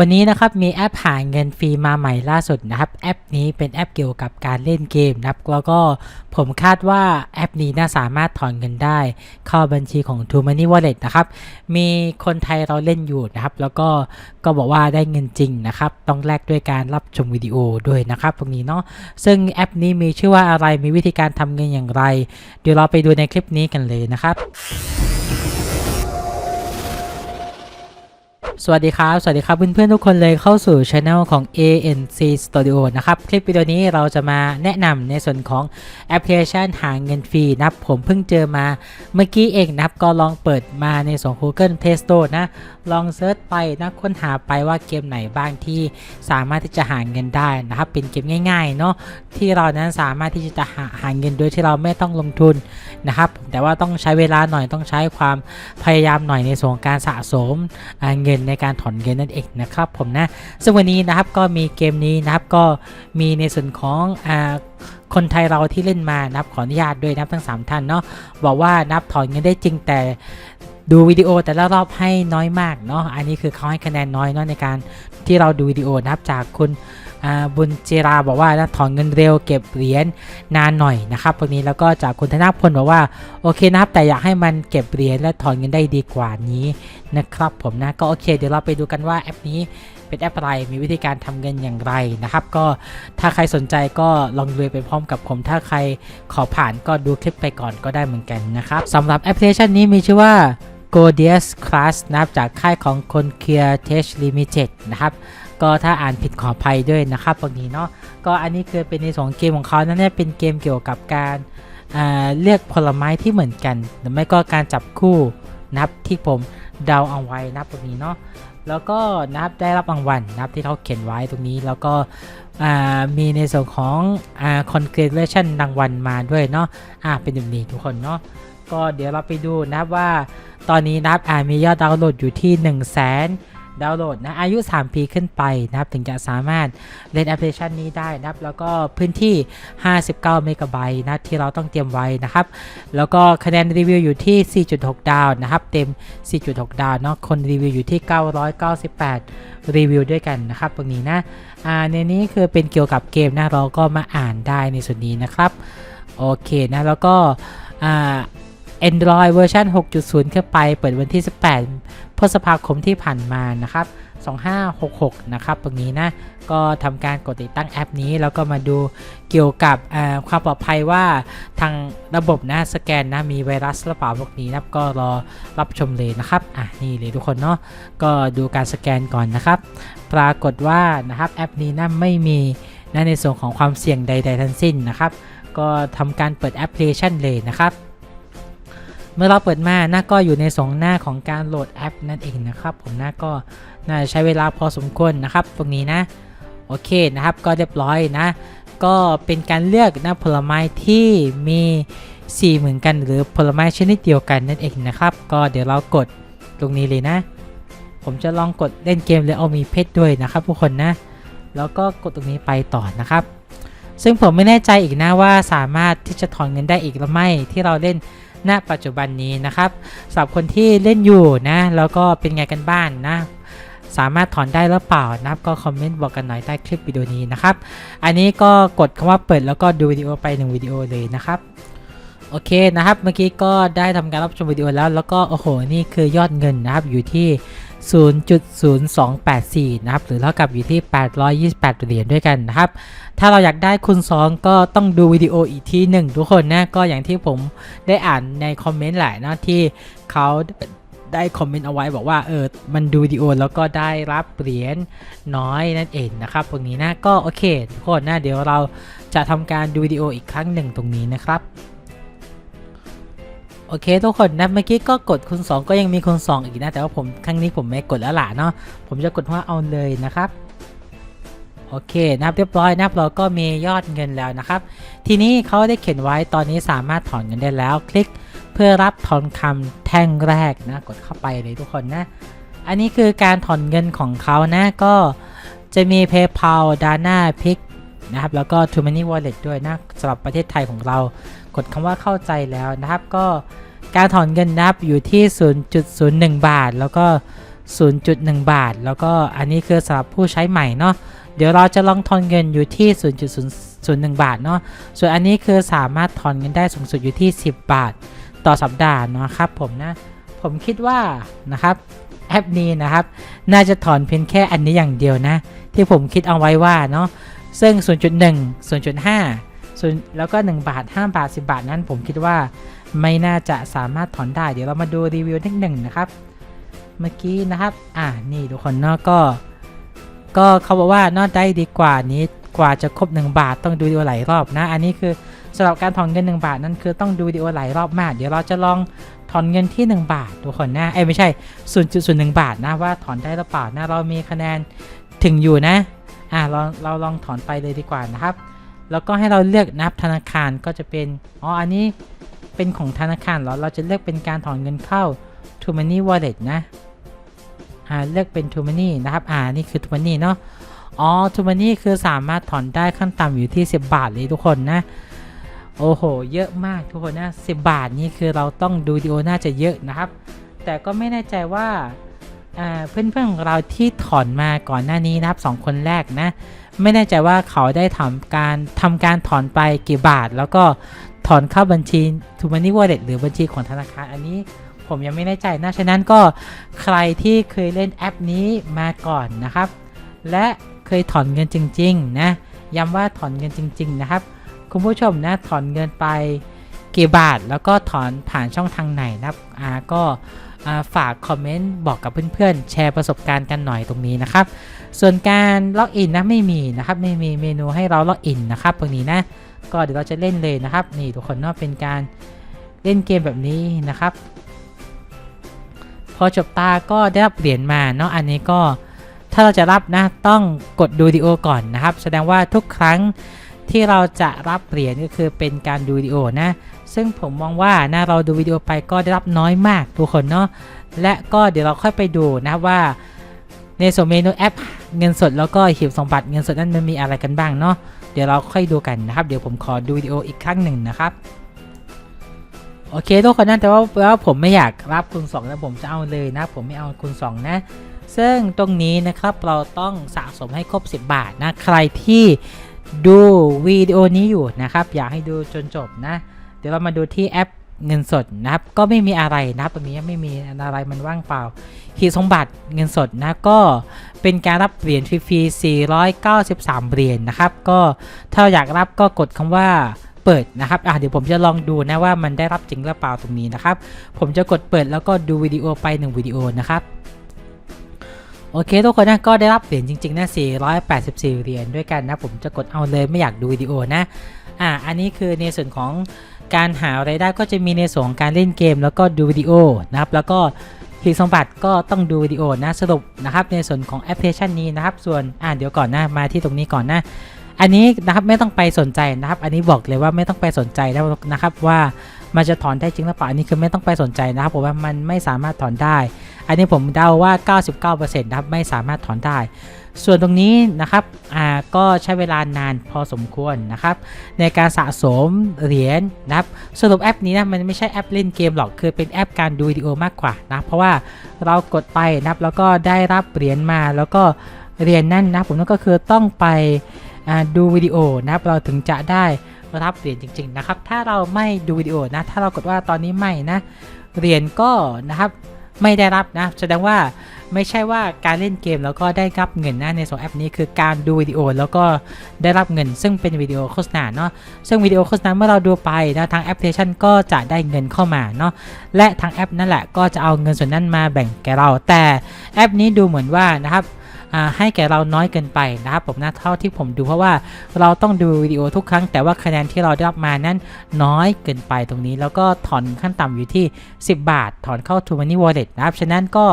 วันนี้นะครับมีแอปหาเงินฟรีมาใหม่ล่าสุดนะครับ แอปนี้เป็นแอปเกี่ยวกับการเล่นเกมนะครับแล้วก็ผมคาดว่าแอปนี้น่าสามารถถอนเงินได้ เข้าบัญชีของ t o Money Wallet นะครับ มีคนไทยเราเล่นอยู่นะครับ แล้วก็ก็บอกว่าได้เงินจริงนะครับ ต้องแลกด้วยการรับชมวิดีโอด้วยนะครับตรงนี้เนาะซึ่งแอปนี้มีชื่อว่าอะไรมีวิธีการทำเงินอย่างไร เดี๋ยวเราไปดูในคลิปนี้กันเลยนะครับ สวัสดีครับ สวัสดีครับเพื่อนๆทุกคนเลยเข้าสู่ช anel ของ ANC Studio นะครับ คลิปวิดีโอนี้เราจะมาแนะนำในส่วนของแอปพลิเคชันหาเงินฟรีนะครับ ผมเพิ่งเจอมาเมื่อกี้เองนะครับ ก็ลองเปิดมาในส่วน Google Play Store นะ ลองเซิร์ชไปนะค้นหาไปว่าเกมไหนบ้างที่สามารถที่จะหาเงินได้นะครับ เป็นเกมง่ายๆเนาะที่เรานั้นสามารถที่จะหาหาเงินโดยที่เราไม่ต้องลงทุนนะครับแต่ว่าต้องใช้เวลาหน่อยต้องใช้ความพยายามหน่อยในส่วนการสะสมเงินในการถอนเงินนั่นเองนะครับผมนะซึ่งวันนี้นะครับก็มีเกมนี้นะครับก็มีในส่วนของอ่าคนไทยเราที่เล่นมานะครับขออนุญาตด้วยนับทั้ง 3 ท่านเนาะบอกว่านับถอนเงินได้จริงแต่ดูวิดีโอแต่ละรอบให้น้อยมากเนาะอันนี้คือเขาให้คะแนนน้อยเนาะในการที่เราดูวิดีโอนะครับจากคุณ บุญเจราบอกว่านะถอนเงินเร็วเก็บเหรียญนานหน่อยนะครับตรงนี้แล้วก็จากคุณธนาพลบอกว่าโอเคนะครับแต่อยากให้มันเก็บเหรียญและถอนเงินได้ดีกว่านี้นะครับผมนะก็โอเค เดี๋ยวเราไปดูกันว่าแอปนี้เป็นแอปอะไร มีวิธีการทำเงินอย่างไรนะครับ ก็ถ้าใครสนใจก็ลองดูไปพร้อมกับผม ถ้าใครขอผ่านก็ดูคลิปไปก่อนก็ได้เหมือนกันนะครับสำหรับแอปพลิเคชันนี้มีชื่อว่า g o d i u s Class นะครับจากค่ายของ c o n c e r t e c h Limited นะครับ ก็ถ้าอ่านผิดขออภัยด้วยนะครับตรงนี้เนาะก็อันนี้คือเป็นในสองเกมของเขานั่นเนี่ยเป็นเกมเกี่ยวกับการเลือกผลไม้ที่เหมือนกัน หรือไม่ก็การจับคู่นะครับที่ผมเดาเอาไว้นับตรงนี้เนาะแล้วก็นะครับได้รับรางวัลนะครับที่เขาเขียนไว้ตรงนี้แล้วก็มีในส่วนของอ congratulation รางวัลมาด้วยเนาะอ่าเป็นแบบนี้ทุกคนเนาะก็เดี๋ยวเราไปดูนะครับว่าตอนนี้นะครับมียอดดาวน์โหลดอยู่ที่ 1 0 0 0 0แสน ดาวน์โหลดนะอายุ 3 ปีขึ้นไปนะครับถึงจะสามารถเล่นแอปพลิเคชันนี้ได้นะครับแล้วก็พื้นที่ 59 เมกะไบต์นะที่เราต้องเตรียมไว้นะครับ แล้วก็คะแนนรีวิวอยู่ที่ 4.6 ดาวนะครับ เต็ม 4.6 ดาวเนาะคนรีวิวอยู่ที่ 998 รีวิวด้วยกันนะครับ ตรงนี้นะอ่าในนี้คือเป็นเกี่ยวกับเกมนะเราก็มาอ่านได้ในส่วนนี้นะครับโอเคนะแล้วก็อ่า Android เวอร์ชัน6.0 ขึ้นไป เปิดวันที่ 18 พฤษภาคมที่ผ่านมานะครับ 2566 นะครับตรงนี้นะ ก็ทำการกดติดตั้งแอปนี้ แล้วก็มาดูเกี่ยวกับความปลอดภัยว่าทางระบบนะสแกนนะมีไวรัสหรือเปล่าพวกนี้นะก็รอรับชมเลยนะครับ อะนี่เลยทุกคนเนาะก็ดูการสแกนก่อนนะครับ ปรากฏว่านะครับแอปนี้นะไม่มีนะในส่วนของความเสี่ยงใด ๆ ทั้งสิ้นนะครับ ก็ทำการเปิดแอปพลิเคชันเลยนะครับ เมื่อเราเปิดมาหน้าก็อยู่ในสองหน้าของการโหลดแอปนั่นเองนะครับ ผมหน้าก็น่าจะใช้เวลาพอสมควรนะครับ ตรงนี้นะโอเคนะครับก็เรียบร้อยนะ ก็เป็นการเลือกนะผลไม้ที่มีสีเหมือนกันหรือผลไม้ชนิดเดียวกันนั่นเองนะครับ ก็เดี๋ยวเรากดตรงนี้เลยนะ ผมจะลองกดเล่นเกมแล้วเอามีเพชรด้วยนะครับทุกคนนะ แล้วก็กดตรงนี้ไปต่อนะครับ ซึ่งผมไม่แน่ใจอีกนะว่าสามารถที่จะถอนเงินได้อีกหรือไม่ที่เราเล่น ณปัจจุบันนี้นะครับสำหรับคนที่เล่นอยู่นะแล้วก็เป็นไงกันบ้านนะสามารถถอนได้หรือเปล่านะครับก็คอมเมนต์บอกกันหน่อยใต้คลิปวิดีโอนี้นะครับ อันนี้ก็กดคำว่าเปิดแล้วก็ดูวิดีโอไปหนึ่งวิดีโอเลยนะครับโอเคนะครับ เมื่อกี้ก็ได้ทำการรับชมวิดีโอแล้ว แล้วก็โอ้โหนี่คือยอดเงินนะครับอยู่ที่ 0.0284 นะครับ หรือเท่ากับอยู่ที่ 828 เหรียญด้วยกันนะครับ ถ้าเราอยากได้คูณ2 ก็ต้องดูวิดีโออีกทีหนึ่งทุกคนนะ ก็อย่างที่ผมได้อ่านในคอมเมนต์หลายนะที่เขาได้คอมเมนต์เอาไว้บอกว่าเออ มันดูวิดีโอแล้วก็ได้รับเหรียญน้อยนั่นเองนะครับ ตรงนี้นะก็โอเคทุกคนนะเดี๋ยวเราจะทำการดูวิดีโออีกครั้งหนึ่งตรงนี้นะครับ โอเคทุกคนนะเมื่อกี้ก็กดคูณ2ก็ยังมีคูณ2อีกนะ แต่ว่าผมครั้งนี้ผมไม่กดแล้วล่ะเนาะผมจะกดว่าเอาเลยนะครับโอเคนะครับเรียบร้อยนะครับเราก็มียอดเงินแล้วนะครับ ทีนี้เขาได้เขียนไว้ตอนนี้สามารถถอนเงินได้แล้ว คลิกเพื่อรับทองคำแท่งแรกนะกดเข้าไปเลยทุกคนนะ อันนี้คือการถอนเงินของเขานะก็จะมี PayPal Dana p i c นะครับ แล้วก็ t o Money Wallet ด้วยนะสำหรับประเทศไทยของเรา กดคำว่าเข้าใจแล้วนะครับ ก็การถอนเงินนะครับอยู่ที่ 0.01 บาท แล้วก็ 0.1 บาท แล้วก็อันนี้คือสำหรับผู้ใช้ใหม่เนาะเดี๋ยวเราจะลองทอนเงินอยู่ที่ 0.01 บาทเนาะ ส่วนอันนี้คือสามารถถอนเงินได้สูงสุดอยู่ที่ 10 บาท ต่อสัปดาห์นะครับผมนะ ผมคิดว่านะครับแอปนี้นะครับ น่าจะถอนเพียงแค่อันนี้อย่างเดียวนะ ที่ผมคิดเอาไว้ว่าเนาะ ซึ่ง 0.1 0.5ส่วนแล้วก็ 1 บาท 5 บาท 10 บาทนั้นผมคิดว่าไม่น่าจะสามารถถอนได้ เดี๋ยวเรามาดูรีวิวนิดหนึ่งนะครับ เมื่อกี้นะครับ อ่านี่ทุกคนเนาะก็ ก็เขาบอกว่านอกได้ดีกว่านี้กว่าจะครบ 1 บาทต้องดูวิดีโอหลายรอบนะ อันนี้คือสำหรับการถอนเงิน 1 บาทนั่นคือต้องดูวิดีโอหลายรอบมาก เดี๋ยวเราจะลองถอนเงินที่ 1 บาททุกคนนะ เอ้ไม่ใช่ 0.01 บาทนะว่าถอนได้หรือเปล่านะ เรามีคะแนนถึงอยู่นะ อ่าเราเราลองถอนไปเลยดีกว่านะครับ แล้วก็ให้เราเลือกนับธนาคารก็จะเป็นอ๋ออันนี้เป็นของธนาคารเหรอเราจะเลือกเป็นการถอนเงินเข้า t o Money Wallet นะอ่าเลือกเป็น t o Money นะครับอ่านี่คือ t o Money เนาะอ๋อ t o Money คือสามารถถอนได้ขั้นต่ำอยู่ที่ 10 บาทเลยทุกคนนะโอ้โห เยอะมากทุกคนนะ10 บาทนี่คือเราต้องดูดีโอน่าจะเยอะนะครับ แต่ก็ไม่แน่ใจว่า เพื่อนๆของเราที่ถอนมาก่อนหน้านี้นะครับสองคนแรกนะ ไม่แน่ใจว่าเขาได้ทำการทำการถอนไปกี่บาท แล้วก็ถอนเข้าบัญชี t o Money Wallet หรือบัญชีของธนาคารอันนี้ผมยังไม่แน่ใจนะฉะนั้นก็ใครที่เคยเล่นแอปนี้มาก่อนนะครับ และเคยถอนเงินจริงๆนะย้ำว่าถอนเงินจริง ๆ นะครับ คุณผู้ชมนะถอนเงินไปกี่บาท แล้วก็ถอนผ่านช่องทางไหนนะครับอ่าก็ ฝากคอมเมนต์บอกกับเพื่อนๆ แชร์ประสบการณ์กันหน่อยตรงนี้นะครับ ส่วนการล็อกอินนะไม่มีนะครับไม่มีเมนูให้เราล็อกอินนะครับตรงนี้นะก็เดี๋ยวเราจะเล่นเลยนะครับ นี่ทุกคนเนาะเป็นการเล่นเกมแบบนี้นะครับ พอจบตาก็ได้รับเหรียญมาเนาะอันนี้ก็ถ้าเราจะรับนะต้องกดดูวิดีโอก่อนนะครับ แสดงว่าทุกครั้งที่เราจะรับเหรียญก็คือเป็นการดูวิดีโอนะ ซึ่งผมมองว่านะเราดูวิดีโอไปก็ได้รับน้อยมากทุกคนเนาะและก็เดี๋ยวเราค่อยไปดูนะครับว่าในส่วนเมนูแอปเงินสดแล้วก็หีบสมบัติเงินสดนั้นมันมีอะไรกันบ้างเนาะเดี๋ยวเราค่อยดูกันนะครับ เดี๋ยวผมขอดูวิดีโออีกครั้งหนึ่งนะครับโอเคทุกคนนะแต่ว่าแล้วผมไม่อยากรับคูณ2แล้วผมจะเอาเลยนะ ผมไม่เอาคูณ2นะ ซึ่งตรงนี้นะครับเราต้องสะสมให้ครบ 10 บาทนะ ใครที่ดูวิดีโอนี้อยู่นะครับ อยากให้ดูจนจบนะ ดี๋ยวเรามาดูที่แอปเงินสดนะครับ ก็ไม่มีอะไรนะครับตรงนี้ไม่มีอะไรมันว่างเปล่าหีสมบัติเงินสดนะก็เป็นการรับเหรียญฟรีๆ493 เหรียญนะครับ ก็ถ้าอยากรับก็กดคำว่าเปิดนะครับอะเดี๋ยวผมจะลองดูนะว่ามันได้รับจริงหรือเปล่าตรงนี้นะครับ ผมจะกดเปิดแล้วก็ดูวิดีโอไป 1 วิดีโอนะครับโอเคทุกคนนะก็ได้รับเหรียญจริงๆนะ484 เหรียญด้วยกันนะ ผมจะกดเอาเลยไม่อยากดูวิดีโอนะอ่าอันนี้คือในส่วนของ การหารายได้ก็จะมีในส่วนของการเล่นเกม แล้วก็ดูวิดีโอนะครับ แล้วก็หีบสมบัติก็ต้องดูวิดีโอนะสรุปนะครับในส่วนของแอปพลิเคชันนี้นะครับ ส่วนอ่านเดี๋ยวก่อนนะมาที่ตรงนี้ก่อนนะอันนี้นะครับไม่ต้องไปสนใจนะครับ อันนี้บอกเลยว่าไม่ต้องไปสนใจแล้วนะครับว่ามันจะถอนได้จริงหรือเปล่าอันนี้คือไม่ต้องไปสนใจนะครับผมว่ามันไม่สามารถถอนได้ อันนี้ผมเดาว่า 99%นะครับไม่สามารถถอนได้ ส่วนตรงนี้นะครับอ่าก็ใช้เวลานานพอสมควรนะครับในการสะสมเหรียญนะครับสรุปแอปนี้นะมันไม่ใช่แอปเล่นเกมหรอกคือเป็นแอปการดูวิดีโอมากกว่านะเพราะว่าเรากดไปนะครับแล้วก็ได้รับเหรียญมาแล้วก็เหรียญนั่นนะผมนั่นก็คือต้องไปอ่าดูวิดีโอนะครับเราถึงจะได้รับเหรียญจริง ๆนะครับ ถ้าเราไม่ดูวิดีโอนะถ้าเรากดว่าตอนนี้ไม่นะเหรียญก็นะครับ ไม่ได้รับนะ แสดงว่าไม่ใช่ว่าการเล่นเกมแล้วก็ได้รับเงินนะในสองแอปนี้คือการดูวิดีโอแล้วก็ได้รับเงิน ซึ่งเป็นวิดีโอโฆษณาเนาะซึ่งวิดีโอโฆษณาเมื่อเราดูไปนะทางแอปพลิเคชันก็จะได้เงินเข้ามาเนาะและทางแอปนั่นแหละก็จะเอาเงินส่วนนั้นมาแบ่งแกเรา แต่แอปนี้ดูเหมือนว่านะครับ ให้แก่เราน้อยเกินไปนะครับผมนะเท่าที่ผมดูเพราะว่าเราต้องดูวิดีโอทุกครั้ง แต่ว่าคะแนนที่เราได้รับมานั้นน้อยเกินไปตรงนี้ แล้วก็ถอนขั้นต่ำอยู่ที่ 10 บาท ถอนเข้า t o Money Wallet นะครับฉะนั้นก็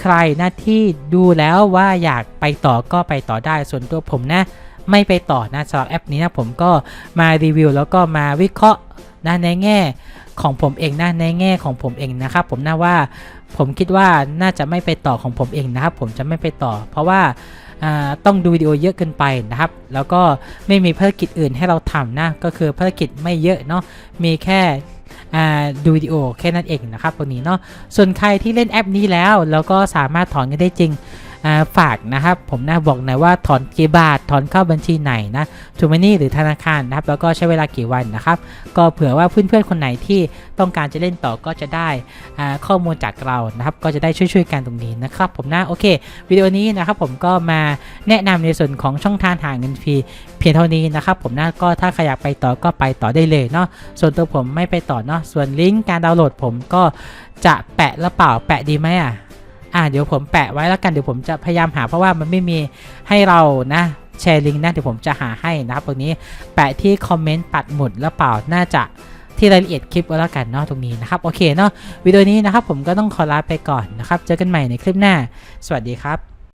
ใครนะที่ดูแล้วว่าอยากไปต่อก็ไปต่อได้ส่วนตัวผมนะไม่ไปต่อนะสำหรับแอปนี้นะผมก็มารีวิวแล้วก็มาวิเคราะห์นะในแง่ของผมเองนะในแง่ของผมเองนะครับผมน่าว่า ผมคิดว่าน่าจะไม่ไปต่อของผมเองนะครับ ผมจะไม่ไปต่อ เพราะว่าต้องดูวิดีโอเยอะเกินไปนะครับ แล้วก็ไม่มีภารกิจอื่นให้เราทำนะ ก็คือภารกิจไม่เยอะเนาะ มีแค่ดูวิดีโอแค่นั้นเองนะครับตรงนี้เนาะ ส่วนใครที่เล่นแอปนี้แล้ว แล้วก็สามารถถอนเงินได้จริง ฝากนะครับผมนะบอกหน่อยว่าถอนกี่บาทถอนเข้าบัญชีไหนนะทูมานี่หรือธนาคารนะครับ แล้วก็ใช้เวลากี่วันนะครับ ก็เผื่อว่าเพื่อนๆคนไหนที่ต้องการจะเล่นต่อก็จะได้ข้อมูลจากเรานะครับ ก็จะได้ช่วยๆกันตรงนี้นะครับ ผมนะโอเควิดีโอนี้นะครับผมก็มาแนะนำในส่วนของช่องทางหาเงินฟรีเพียงเท่านี้นะครับผมนะก็ถ้าใครอยากไปต่อก็ไปต่อได้เลยเนาะส่วนตัวผมไม่ไปต่อเนาะส่วนลิงก์การดาวน์โหลดผมก็จะแปะแล้วเปล่าแปะดีไหมอะ อ่าเดี๋ยวผมแปะไว้แล้วกันเดี๋ยวผมจะพยายามหาเพราะว่ามันไม่มีให้เรานะแชร์ลิงก์นะเดี๋ยวผมจะหาให้นะครับตรงนี้แปะที่คอมเมนต์ปัดหมุดแล้วเปล่าน่าจะที่รายละเอียดคลิปก็แล้วกันเนาะตรงนี้นะครับโอเคเนาะวิดีโอนี้นะครับผมก็ต้องขอลาไปก่อนนะครับเจอกันใหม่ในคลิปหน้า สวัสดีครับ